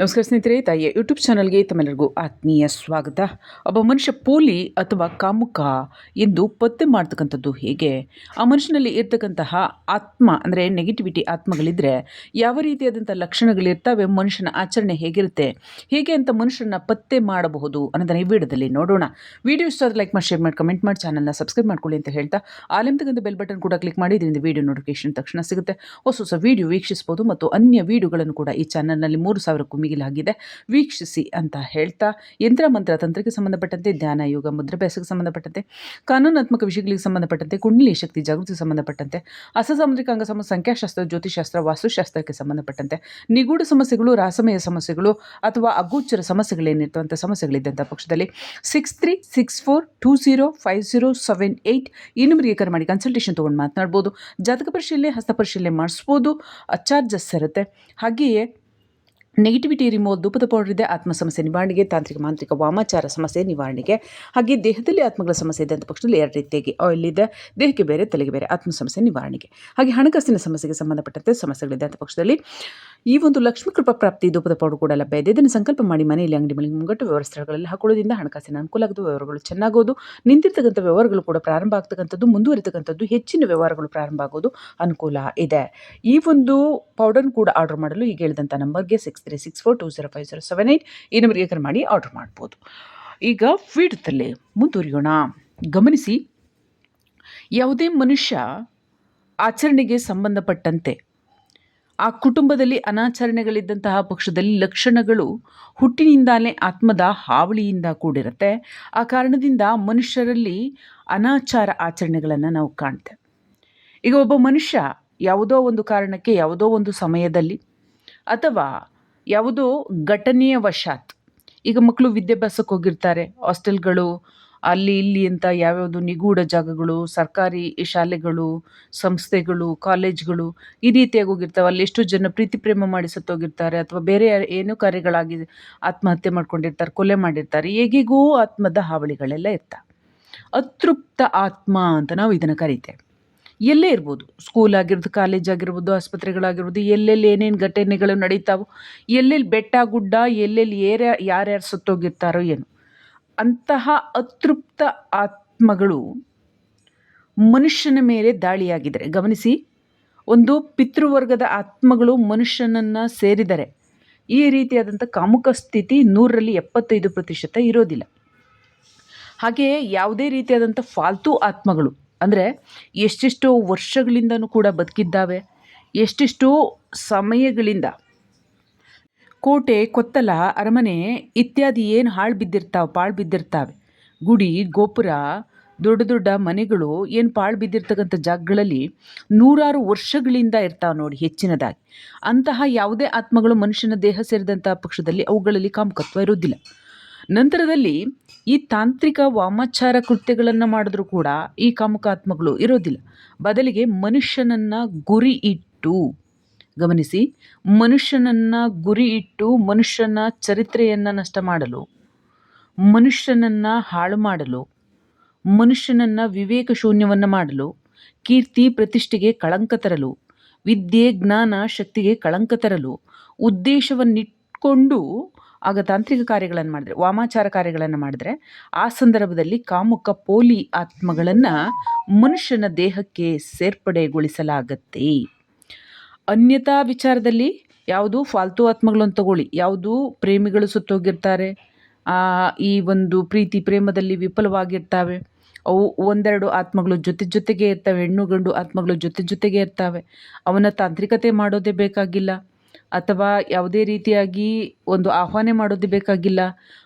ನಮಸ್ಕಾರ ಸ್ನೇಹಿತರೆ, ತಾಯಿಯ ಯೂಟ್ಯೂಬ್ ಚಾನಲ್ಗೆ ತಮ್ಮೆಲ್ಲರಿಗೂ ಆತ್ಮೀಯ ಸ್ವಾಗತ. ಒಬ್ಬ ಮನುಷ್ಯ ಪೋಲಿ ಅಥವಾ ಕಾಮುಕ ಎಂದು ಪತ್ತೆ ಮಾಡ್ತಕ್ಕಂಥದ್ದು ಹೇಗೆ? ಆ ಮನುಷ್ಯನಲ್ಲಿ ಇರ್ತಕ್ಕಂತಹ ಆತ್ಮ ಅಂದರೆ ನೆಗೆಟಿವಿಟಿ ಆತ್ಮಗಳಿದ್ದರೆ ಯಾವ ರೀತಿಯಾದಂಥ ಲಕ್ಷಣಗಳಿರ್ತವೆ? ಮನುಷ್ಯನ ಆಚರಣೆ ಹೇಗಿರುತ್ತೆ? ಹೇಗೆ ಅಂತ ಮನುಷ್ಯನ ಪತ್ತೆ ಮಾಡಬಹುದು ಅನ್ನೋದನ್ನ ಈ ವಿಡಿಯೋದಲ್ಲಿ ನೋಡೋಣ. ವಿಡಿಯೋ ಇಷ್ಟ ಲೈಕ್ ಮಾಡಿ ಶೇರ್ ಮಾಡಿ ಕಮೆಂಟ್ ಮಾಡಿ ಚಾನಲ್ನ ಸಬ್ಸ್ಕ್ರೈಬ್ ಮಾಡ್ಕೊಳ್ಳಿ ಅಂತ ಹೇಳ್ತಾ ಆಲಿಂತಕ್ಕಂಥ ಬೆಲ್ ಬಟನ್ ಕೂಡ ಕ್ಲಿಕ್ ಮಾಡಿ, ಇದರಿಂದ ವಿಡಿಯೋ ನೋಟಿಫಿಕೇಶನ್ ತಕ್ಷಣ ಸಿಗುತ್ತೆ. ಹೊಸ ಹೊಸ ವಿಡಿಯೋ ವೀಕ್ಷಿಸ್ಬೋದು ಮತ್ತು ಅನ್ಯ ವಿಡಿಯೋಗಳನ್ನು ಕೂಡ ಈ ಚಾನಲ್ನಲ್ಲಿ ಮೂರು ಸಾವಿರಕ್ಕೂ ಮಿಗಿಲಾಗಿದೆ ವೀಕ್ಷಿಸಿ ಅಂತ ಹೇಳ್ತಾ, ಯಂತ್ರ ಮಂತ್ರ ತಂತ್ರಕ್ಕೆ ಸಂಬಂಧಪಟ್ಟಂತೆ, ಧ್ಯಾನ, ಯೋಗ ಮುದ್ರಾಭ್ಯಾಸಕ್ಕೆ ಸಂಬಂಧಪಟ್ಟಂತೆ, ಕಾನೂನಾತ್ಮಕ ವಿಷಯಗಳಿಗೆ ಸಂಬಂಧಪಟ್ಟಂತೆ, ಕುಂಡಲಿ ಶಕ್ತಿ ಜಾಗೃತಿಗೆ ಸಂಬಂಧಪಟ್ಟಂತೆ ಅಸಸಾಮುದ್ರಿಕ ಅಂಗಸಮ ಸಂಖ್ಯಾಶಾಸ್ತ್ರ ಜ್ಯೋತಿಷಾಸ್ತ್ರ ವಾಸ್ತುಶಾಸ್ತ್ರಕ್ಕೆ ಸಂಬಂಧಪಟ್ಟಂತೆ, ನಿಗೂಢ ಸಮಸ್ಯೆಗಳು, ರಾಸಮಯ ಸಮಸ್ಯೆಗಳು ಅಥವಾ ಅಗೋಚರ ಸಮಸ್ಯೆಗಳೇನಿರ್ತವಂಥ ಸಮಸ್ಯೆಗಳಿದ್ದಂಥ ಪಕ್ಷದಲ್ಲಿ six three six four two zero five zero seven eight ಈ ನಂಬರಿಗೆ ಕರೆ ಮಾಡಿ ಕನ್ಸಲ್ಟೇಷನ್ ತೊಗೊಂಡು ಮಾತನಾಡ್ಬೋದು. ಜಾತಕ ಪರಿಶೀಲನೆ, ಹಸ್ತ ಪರಿಶೀಲನೆ ಮಾಡಿಸ್ಬೋದು. ಚಾರ್ಜಸ್ ಇರುತ್ತೆ. ಹಾಗೆಯೇ ನೆಗೆಟಿವಿಟಿ ರಿಮೋದ್ ಧೂಪದ ಪೌಡರ್ ಇದೆ ಆತ್ಮ ಸಮಸ್ಯೆ ನಿವಾರಣೆಗೆ, ತಾಂತ್ರಿಕ ಮಾಂತ್ರಿಕ ವಾಮಾಚಾರ ಸಮಸ್ಯೆ ನಿವಾರಣೆಗೆ, ಹಾಗೆ ದೇಹದಲ್ಲಿ ಆತ್ಮಗಳ ಸಮಸ್ಯೆ ಇದೆ ಅಂತ ಪಕ್ಷದಲ್ಲಿ ಎರಡು ರೀತಿಯಾಗಿ ಆಯಿಲ್ ಇದೆ, ದೇಹಕ್ಕೆ ಬೇರೆ, ತಲೆಗೆ ಬೇರೆ ಆತ್ಮ ಸಮಸ್ಯೆ ನಿವಾರಣೆಗೆ. ಹಾಗೆ ಹಣಕಾಸಿನ ಸಮಸ್ಯೆಗೆ ಸಂಬಂಧಪಟ್ಟಂತೆ ಸಮಸ್ಯೆಗಳಿದೆ ಅಂತ ಪಕ್ಷದಲ್ಲಿ ಈ ಒಂದು ಲಕ್ಷ್ಮೀ ಕೃಪಾ ಪ್ರಾಪ್ತಿ ಧೂಪದ ಪೌಡರ್ ಕೂಡ ಲಭ್ಯ ಇದೆ. ಇದನ್ನು ಸಂಕಲ್ಪ ಮಾಡಿ ಮನೆಯಲ್ಲಿ ಅಂಗಡಿ ಮನೆ ಮುಂಗಟ್ಟು ವ್ಯವಸ್ಥೆಗಳಲ್ಲಿ ಹಾಕೊಳ್ಳೋದ್ರಿಂದ ಹಣಕಾಸಿನ ಅನುಕೂಲ ಆಗೋದು ವ್ಯವಹಾರಗಳು ಚೆನ್ನಾಗೋದು, ನಿಂತಿರ್ತಕ್ಕಂಥ ವ್ಯವಹಾರಗಳು ಕೂಡ ಪ್ರಾರಂಭ ಆಗ್ತಕ್ಕಂಥದ್ದು, ಮುಂದುವರಿತಕ್ಕಂಥದ್ದು, ಹೆಚ್ಚಿನ ವ್ಯವಹಾರಗಳು ಪ್ರಾರಂಭ ಆಗೋದು ಅನುಕೂಲ ಇದೆ. ಈ ಒಂದು ಪೌಡರ್ ಕೂಡ ಆರ್ಡರ್ ಮಾಡಲು ಈಗ ಹೇಳಿದಂಥ ನಂಬರ್ಗೆ six three six four two zero five zero seven eight ಈ ನಂಬರ್ಗೆ ಕರೆ ಮಾಡಿ ಆರ್ಡರ್ ಮಾಡ್ಬೋದು. ಈಗ ವಿಡಿಯೋದಲ್ಲಿ ಮುಂದುವರಿಯೋಣ. ಗಮನಿಸಿ, ಯಾವುದೇ ಮನುಷ್ಯ ಆಚರಣೆಗೆ ಸಂಬಂಧಪಟ್ಟಂತೆ ಆ ಕುಟುಂಬದಲ್ಲಿ ಅನಾಚರಣೆಗಳಿದ್ದಂತಹ ಪಕ್ಷದಲ್ಲಿ ಲಕ್ಷಣಗಳು ಹುಟ್ಟಿನಿಂದಾನೇ ಆತ್ಮದ ಹಾವಳಿಯಿಂದ ಕೂಡಿರುತ್ತೆ. ಆ ಕಾರಣದಿಂದ ಮನುಷ್ಯರಲ್ಲಿ ಅನಾಚಾರ ಆಚರಣೆಗಳನ್ನು ನಾವು ಕಾಣ್ತೇವೆ. ಈಗ ಒಬ್ಬ ಮನುಷ್ಯ ಯಾವುದೋ ಒಂದು ಕಾರಣಕ್ಕೆ ಯಾವುದೋ ಒಂದು ಸಮಯದಲ್ಲಿ ಅಥವಾ ಯಾವುದೋ ಘಟನೆಯ ವಶಾತ್. ಈಗ ಮಕ್ಕಳು ವಿದ್ಯಾಭ್ಯಾಸಕ್ಕೆ ಹೋಗಿರ್ತಾರೆ. ಹಾಸ್ಟೆಲ್ಗಳು, ಅಲ್ಲಿ ಇಲ್ಲಿ ಅಂತ ಯಾವ್ಯಾವುದು ನಿಗೂಢ ಜಾಗಗಳು, ಸರ್ಕಾರಿ ಶಾಲೆಗಳು, ಸಂಸ್ಥೆಗಳು, ಕಾಲೇಜ್ಗಳು ಈ ರೀತಿಯಾಗಿ ಹೋಗಿರ್ತಾವೆ. ಅಲ್ಲಿ ಎಷ್ಟೋ ಜನ ಪ್ರೀತಿ ಪ್ರೇಮ ಮಾಡಿ ಸತ್ತೋಗಿರ್ತಾರೆ ಅಥವಾ ಬೇರೆ ಏನು ಕಾರ್ಯಗಳಾಗಿ ಆತ್ಮಹತ್ಯೆ ಮಾಡ್ಕೊಂಡಿರ್ತಾರೆ, ಕೊಲೆ ಮಾಡಿರ್ತಾರೆ. ಹೇಗಿಗೂ ಆತ್ಮದ ಹಾವಳಿಗಳೆಲ್ಲ ಇರ್ತವೆ. ಅತೃಪ್ತ ಆತ್ಮ ಅಂತ ನಾವು ಇದನ್ನು ಕರಿತೇವೆ. ಎಲ್ಲೇ ಇರ್ಬೋದು. ಸ್ಕೂಲ್ ಆಗಿರ್ಬೋದು ಕಾಲೇಜ್ ಆಗಿರ್ಬೋದು, ಆಸ್ಪತ್ರೆಗಳಾಗಿರ್ಬೋದು, ಎಲ್ಲೆಲ್ಲಿ ಏನೇನು ಘಟನೆಗಳು ನಡೀತಾವೋ, ಎಲ್ಲೆಲ್ಲಿ ಬೆಟ್ಟ, ಗುಡ್ಡ, ಎಲ್ಲೆಲ್ಲಿ ಏರ, ಯಾರ್ಯಾರು ಸತ್ತೋಗಿರ್ತಾರೋ ಏನು. ಅಂತಹ ಅತೃಪ್ತ ಆತ್ಮಗಳು ಮನುಷ್ಯನ ಮೇಲೆ ದಾಳಿಯಾಗಿದ್ದಾರೆ. ಗಮನಿಸಿ, ಒಂದು ಪಿತೃವರ್ಗದ ಆತ್ಮಗಳು ಮನುಷ್ಯನನ್ನು ಸೇರಿದರೆ, ಈ ರೀತಿಯಾದಂಥ ಕಾಮುಕ ಸ್ಥಿತಿ ನೂರರಲ್ಲಿ ಎಪ್ಪತ್ತೈದು ಪ್ರತಿಶತ ಇರೋದಿಲ್ಲ. ಹಾಗೆಯೇ ಯಾವುದೇ ರೀತಿಯಾದಂಥ ಫಾಲ್ತು ಆತ್ಮಗಳು ಅಂದರೆ ಎಷ್ಟೆಷ್ಟೋ ವರ್ಷಗಳಿಂದನೂ ಕೂಡ ಬದುಕಿದ್ದಾವೆ, ಎಷ್ಟೆಷ್ಟೋ ಸಮಯಗಳಿಂದ. ಕೋಟೆ, ಕೊತ್ತಲ, ಅರಮನೆ ಇತ್ಯಾದಿ ಏನು ಹಾಳು ಬಿದ್ದಿರ್ತಾವೆ, ಪಾಳು ಬಿದ್ದಿರ್ತಾವೆ. ಗುಡಿ, ಗೋಪುರ, ದೊಡ್ಡ ದೊಡ್ಡ ಮನೆಗಳು ಏನು ಪಾಳು ಬಿದ್ದಿರ್ತಕ್ಕಂಥ ಜಾಗಗಳಲ್ಲಿ ನೂರಾರು ವರ್ಷಗಳಿಂದ ಇರ್ತಾವೆ ನೋಡಿ ಹೆಚ್ಚಿನದಾಗಿ. ಅಂತಹ ಯಾವುದೇ ಆತ್ಮಗಳು ಮನುಷ್ಯನ ದೇಹ ಸೇರಿದಂಥ ಪಕ್ಷದಲ್ಲಿ ಅವುಗಳಲ್ಲಿ ಕಾಮುಕತ್ವ ಇರೋದಿಲ್ಲ ನಂತರದಲ್ಲಿ ಈ ತಾಂತ್ರಿಕ ವಾಮಾಚಾರ ಕೃತ್ಯಗಳನ್ನು ಮಾಡಿದ್ರೂ ಕೂಡ ಈ ಕಾಮುಕಾತ್ಮಗಳು ಇರೋದಿಲ್ಲ. ಬದಲಿಗೆ ಮನುಷ್ಯನನ್ನು ಗುರಿ ಇಟ್ಟು, ಗಮನಿಸಿ, ಮನುಷ್ಯನನ್ನು ಗುರಿ ಇಟ್ಟು ಮನುಷ್ಯನ ಚರಿತ್ರೆಯನ್ನು ನಷ್ಟ ಮಾಡಲು, ಮನುಷ್ಯನನ್ನು ಹಾಳು ಮಾಡಲು, ಮನುಷ್ಯನನ್ನು ವಿವೇಕ ಶೂನ್ಯವನ್ನು ಮಾಡಲು, ಕೀರ್ತಿ ಪ್ರತಿಷ್ಠೆಗೆ ಕಳಂಕ ತರಲು, ವಿದ್ಯೆ, ಜ್ಞಾನ, ಶಕ್ತಿಗೆ ಕಳಂಕ ತರಲು ಉದ್ದೇಶವನ್ನಿಟ್ಕೊಂಡು ಆಗ ತಾಂತ್ರಿಕ ಕಾರ್ಯಗಳನ್ನು ಮಾಡಿದ್ರೆ, ವಾಮಾಚಾರ ಕಾರ್ಯಗಳನ್ನು ಮಾಡಿದ್ರೆ, ಆ ಸಂದರ್ಭದಲ್ಲಿ ಕಾಮುಕ ಪೋಲಿ ಆತ್ಮಗಳನ್ನು ಮನುಷ್ಯನ ದೇಹಕ್ಕೆ ಸೇರ್ಪಡೆಗೊಳಿಸಲಾಗತ್ತೆ. ಅನ್ಯತಾ ವಿಚಾರದಲ್ಲಿ ಯಾವುದು ಫಾಲ್ತು ಆತ್ಮಗಳನ್ನು ತಗೊಳ್ಳಿ, ಯಾವುದು ಪ್ರೇಮಿಗಳು ಸುತ್ತೋಗಿರ್ತಾರೆ ಈ ಒಂದು ಪ್ರೀತಿ ಪ್ರೇಮದಲ್ಲಿ ವಿಫಲವಾಗಿರ್ತಾವೆ, ಅವು ಒಂದೆರಡು ಆತ್ಮಗಳು ಜೊತೆ ಜೊತೆಗೆ ಇರ್ತವೆ, ಹೆಣ್ಣು ಗಂಡು ಆತ್ಮಗಳು ಜೊತೆ ಜೊತೆಗೆ ಇರ್ತವೆ ಅವನ ತಾಂತ್ರಿಕತೆ ಮಾಡೋದೇ ಬೇಕಾಗಿಲ್ಲ. ಅಥವಾ ಯಾವುದೇ ರೀತಿಯಾಗಿ ಒಂದು ಆಹ್ವಾನ ಮಾಡೋದು ಬೇಕಾಗಿಲ್ಲ.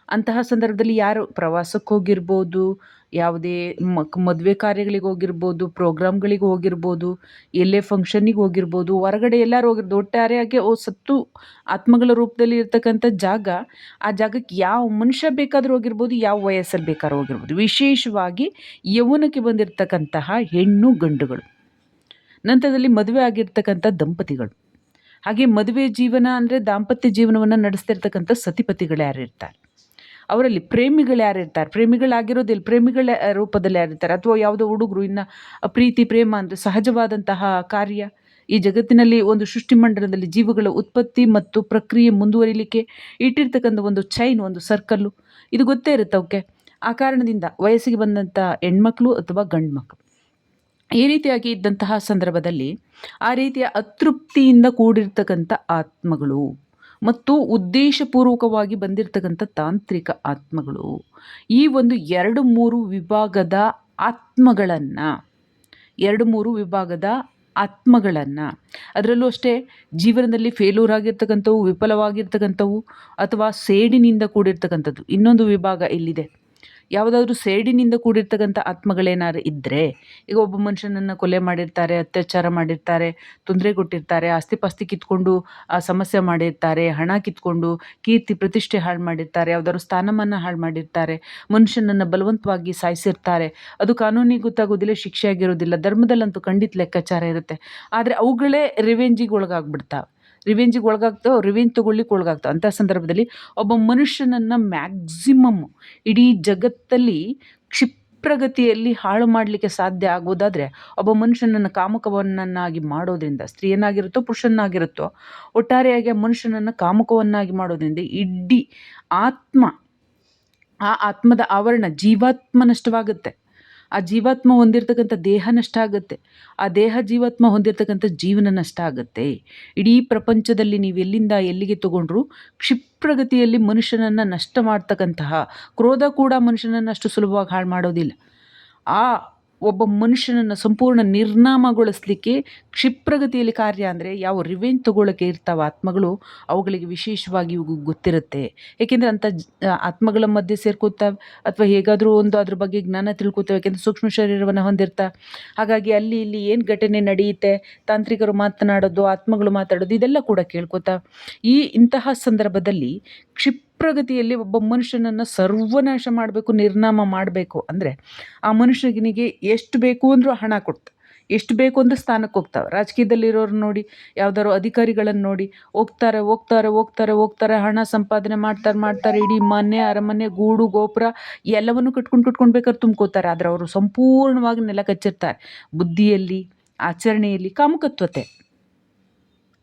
ಅಂತಹ ಸಂದರ್ಭದಲ್ಲಿ ಯಾರು ಪ್ರವಾಸಕ್ಕೆ ಹೋಗಿರ್ಬೋದು, ಯಾವುದೇ ಮದುವೆ ಕಾರ್ಯಗಳಿಗೆ ಹೋಗಿರ್ಬೋದು, ಪ್ರೋಗ್ರಾಮ್ಗಳಿಗೆ ಹೋಗಿರ್ಬೋದು, ಎಲ್ಲೇ ಫಂಕ್ಷನ್ನಿಗೆ ಹೋಗಿರ್ಬೋದು, ಹೊರಗಡೆ ಎಲ್ಲರೂ ಹೋಗಿರ್ಬೋದು ಒಟ್ಟಾರೆಯಾಗಿ ಓ ಸತ್ತು ಆತ್ಮಗಳ ರೂಪದಲ್ಲಿ ಇರತಕ್ಕಂಥ ಜಾಗ, ಆ ಜಾಗಕ್ಕೆ ಯಾವ ಮನುಷ್ಯ ಬೇಕಾದರೂ ಹೋಗಿರ್ಬೋದು, ಯಾವ ವಯಸ್ಸಲ್ಲಿ ಬೇಕಾದ್ರೂ ಹೋಗಿರ್ಬೋದು. ವಿಶೇಷವಾಗಿ ಯೌವನಕ್ಕೆ ಬಂದಿರತಕ್ಕಂತಹ ಹೆಣ್ಣು ಗಂಡುಗಳು. ನಂತರದಲ್ಲಿ ಮದುವೆ ಆಗಿರ್ತಕ್ಕಂಥ ದಂಪತಿಗಳು. ಹಾಗೆ ಮದುವೆ ಜೀವನ ಅಂದರೆ ದಾಂಪತ್ಯ ಜೀವನವನ್ನು ನಡೆಸ್ತಿರ್ತಕ್ಕಂಥ ಸತಿಪತಿಗಳು ಯಾರು ಇರ್ತಾರೆ? ಅವರಲ್ಲಿ ಪ್ರೇಮಿಗಳು ಯಾರು ಇರ್ತಾರೆ? ಪ್ರೇಮಿಗಳಾಗಿರೋದಿಲ್ಲ ಪ್ರೇಮಿಗಳ ರೂಪದಲ್ಲಿ ಯಾರು ಇರ್ತಾರೆ? ಅಥವಾ ಯಾವುದೋ ಹುಡುಗರು, ಇನ್ನು ಪ್ರೀತಿ, ಪ್ರೇಮ ಅಂದರೆ ಸಹಜವಾದಂತಹ ಕಾರ್ಯ? ಈ ಜಗತ್ತಿನಲ್ಲಿ ಒಂದು ಸೃಷ್ಟಿಮಂಡಲದಲ್ಲಿ ಜೀವಗಳ ಉತ್ಪತ್ತಿ ಮತ್ತು ಪ್ರಕ್ರಿಯೆ ಮುಂದುವರಿಲಿಕ್ಕೆ ಇಟ್ಟಿರ್ತಕ್ಕಂಥ ಒಂದು ಚೈನ್ ಒಂದು ಸರ್ಕಲ್ಲು ಇದು ಗೊತ್ತೇ ಇರುತ್ತೆ ಅವಕ್ಕೆ ಆ ಕಾರಣದಿಂದ ವಯಸ್ಸಿಗೆ ಬಂದಂಥ ಹೆಣ್ಮಕ್ಳು ಅಥವಾ ಗಂಡು ಮಕ್ಕಳು ಈ ರೀತಿಯಾಗಿ ಇದ್ದಂತಹ ಸಂದರ್ಭದಲ್ಲಿ ಆ ರೀತಿಯ ಅತೃಪ್ತಿಯಿಂದ ಕೂಡಿರ್ತಕ್ಕಂಥ ಆತ್ಮಗಳು ಮತ್ತು ಉದ್ದೇಶಪೂರ್ವಕವಾಗಿ ಬಂದಿರತಕ್ಕಂಥ ತಾಂತ್ರಿಕ ಆತ್ಮಗಳು ಈ ಒಂದು ಎರಡು ಮೂರು ವಿಭಾಗದ ಆತ್ಮಗಳನ್ನು, ಎರಡು ಮೂರು ವಿಭಾಗದ ಆತ್ಮಗಳನ್ನು, ಅದರಲ್ಲೂ ಅಷ್ಟೇ ಜೀವನದಲ್ಲಿ ಫೇಲ್ಯೂರ್ ಆಗಿರ್ತಕ್ಕಂಥವು, ವಿಫಲವಾಗಿರ್ತಕ್ಕಂಥವು ಅಥವಾ ಸೇಡಿನಿಂದ ಕೂಡಿರ್ತಕ್ಕಂಥದ್ದು ಇನ್ನೊಂದು ವಿಭಾಗ ಇಲ್ಲಿದೆ ಯಾವುದಾದ್ರೂ ಸೇಡಿನಿಂದ ಕೂಡಿರ್ತಕ್ಕಂಥ ಆತ್ಮಗಳೇನಾದ್ರು ಇದ್ದರೆ ಈಗ ಒಬ್ಬ ಮನುಷ್ಯನನ್ನು ಕೊಲೆ ಮಾಡಿರ್ತಾರೆ, ಅತ್ಯಾಚಾರ ಮಾಡಿರ್ತಾರೆ, ತೊಂದರೆ ಕೊಟ್ಟಿರ್ತಾರೆ ಆಸ್ತಿ ಪಾಸ್ತಿ ಕಿತ್ಕೊಂಡು, ಆ, ಸಮಸ್ಯೆ ಮಾಡಿರ್ತಾರೆ, ಹಣ ಕಿತ್ಕೊಂಡು, ಕೀರ್ತಿ, ಪ್ರತಿಷ್ಠೆ ಹಾಳು ಮಾಡಿರ್ತಾರೆ, ಯಾವುದಾದ್ರು ಸ್ಥಾನಮಾನ ಹಾಳು ಮಾಡಿರ್ತಾರೆ, ಮನುಷ್ಯನನ್ನು ಬಲವಂತವಾಗಿ ಸಾಯಿಸಿರ್ತಾರೆ, ಅದು ಕಾನೂನಿಗೆ ಗೊತ್ತಾಗೋದಿಲ್ಲ ಶಿಕ್ಷೆ ಆಗಿರೋದಿಲ್ಲ ಧರ್ಮದಲ್ಲಂತೂ ಖಂಡಿತ ಲೆಕ್ಕಾಚಾರ ಇರುತ್ತೆ. ಆದರೆ ಅವುಗಳೇ ರಿವೆಂಜಿಗೆ ಒಳಗಾಗ್ಬಿಡ್ತಾವೆ. ರಿವೆಂಜಿಗೆ ಒಳಗಾಗ್ತಾವೆ, ರಿವೆಂಜ್ ತೊಗೊಳ್ಳಿಕ್ಕೆ ಒಳಗಾಗ್ತಾವೆ, ಅಂಥ ಸಂದರ್ಭದಲ್ಲಿ ಒಬ್ಬ ಮನುಷ್ಯನನ್ನು ಮ್ಯಾಕ್ಸಿಮಮ್ ಇಡೀ ಜಗತ್ತಲ್ಲಿ ಕ್ಷಿಪ್ರಗತಿಯಲ್ಲಿ ಹಾಳು ಮಾಡಲಿಕ್ಕೆ ಸಾಧ್ಯ ಆಗೋದಾದರೆ, ಒಬ್ಬ ಮನುಷ್ಯನನ್ನು ಕಾಮಕವನ್ನನ್ನಾಗಿ ಮಾಡೋದ್ರಿಂದ ಸ್ತ್ರೀಯನ್ನಾಗಿರುತ್ತೋ ಪುರುಷನಾಗಿರುತ್ತೋ ಒಟ್ಟಾರೆಯಾಗಿ ಆ ಮನುಷ್ಯನನ್ನು ಕಾಮುಕವನ್ನಾಗಿ ಮಾಡೋದ್ರಿಂದ ಇಡೀ ಆತ್ಮ, ಆ ಆತ್ಮದ ಆವರಣ ಜೀವಾತ್ಮ ನಷ್ಟವಾಗುತ್ತೆ. ಆ ಜೀವಾತ್ಮ ಹೊಂದಿರತಕ್ಕಂಥ ದೇಹ ನಷ್ಟ ಆಗುತ್ತೆ. ಆ ದೇಹ ಜೀವಾತ್ಮ ಹೊಂದಿರತಕ್ಕಂಥ ಜೀವನ ನಷ್ಟ ಆಗುತ್ತೆ. ಇಡೀ ಪ್ರಪಂಚದಲ್ಲಿ ನೀವು ಎಲ್ಲಿಂದ ಎಲ್ಲಿಗೆ ತಗೊಂಡ್ರು ಕ್ಷಿಪ್ರಗತಿಯಲ್ಲಿ ಮನುಷ್ಯನನ್ನು ನಷ್ಟ ಮಾಡ್ತಕ್ಕಂತಹ, ಕ್ರೋಧ ಕೂಡ ಮನುಷ್ಯನನ್ನು ಅಷ್ಟು ಸುಲಭವಾಗಿ ಹಾಳು ಮಾಡೋದಿಲ್ಲ. ಆ ಒಬ್ಬ ಮನುಷ್ಯನನ್ನು ಸಂಪೂರ್ಣ ನಿರ್ನಾಮಗೊಳಿಸ್ಲಿಕ್ಕೆ ಕ್ಷಿಪ್ರಗತಿಯಲ್ಲಿ ಕಾರ್ಯ ಅಂದರೆ ಯಾವ ರಿವೆಂಜ್ ತಗೊಳ್ಳೋಕೆ ಇರ್ತಾವ ಆತ್ಮಗಳು, ಅವುಗಳಿಗೆ ವಿಶೇಷವಾಗಿ ಇವು ಗೊತ್ತಿರುತ್ತೆ. ಏಕೆಂದರೆ ಅಂಥ ಆತ್ಮಗಳ ಮಧ್ಯೆ ಸೇರ್ಕೋತಾವೆ ಅಥವಾ ಹೇಗಾದರೂ ಒಂದು ಅದ್ರ ಬಗ್ಗೆ ಜ್ಞಾನ ತಿಳ್ಕೊತಾವೆ, ಏಕೆಂದರೆ ಸೂಕ್ಷ್ಮ ಶರೀರವನ್ನು ಹೊಂದಿರ್ತಾ. ಹಾಗಾಗಿ ಅಲ್ಲಿ ಇಲ್ಲಿ ಏನು ಘಟನೆ ನಡೆಯುತ್ತೆ, ತಾಂತ್ರಿಕರು ಮಾತನಾಡೋದು, ಆತ್ಮಗಳು ಮಾತಾಡೋದು, ಇದೆಲ್ಲ ಕೂಡ ಕೇಳ್ಕೊತಾವೆ. ಈ ಇಂತಹ ಸಂದರ್ಭದಲ್ಲಿ ಕ್ಷಿಪ್ ಪ್ರಗತಿಯಲ್ಲಿ ಒಬ್ಬ ಮನುಷ್ಯನನ್ನು ಸರ್ವನಾಶ ಮಾಡಬೇಕು, ನಿರ್ನಾಮ ಮಾಡಬೇಕು ಅಂದರೆ ಆ ಮನುಷ್ಯನಿಗೆ ಎಷ್ಟು ಬೇಕು ಅಂದರೂ ಹಣ ಕೊಡ್ತ. ಎಷ್ಟು ಬೇಕು ಅಂದ್ರೆ ಸ್ಥಾನಕ್ಕೆ ಹೋಗ್ತಾವೆ. ರಾಜಕೀಯದಲ್ಲಿರೋರು ನೋಡಿ ಯಾವ್ದಾದ್ರು ಅಧಿಕಾರಿಗಳನ್ನು ನೋಡಿ, ಹೋಗ್ತಾರೆ ಹೋಗ್ತಾರೆ ಹೋಗ್ತಾರೆ ಹೋಗ್ತಾರೆ, ಹಣ ಸಂಪಾದನೆ ಮಾಡ್ತಾರೆ ಮಾಡ್ತಾರೆ, ಇಡೀ ಮನೆ, ಅರಮನೆ, ಗೂಡು, ಗೋಪುರ ಎಲ್ಲವನ್ನು ಕಟ್ಕೊಂಡು ಕಟ್ಕೊಂಡು ಬೇಕಾದ್ರೆ ತುಂಬ್ಕೋತಾರೆ. ಆದರೆ ಅವರು ಸಂಪೂರ್ಣವಾಗಿ ನೆಲ ಕಚ್ಚಿರ್ತಾರೆ. ಬುದ್ಧಿಯಲ್ಲಿ, ಆಚರಣೆಯಲ್ಲಿ, ಕಾಮುಕತ್ವತೆ.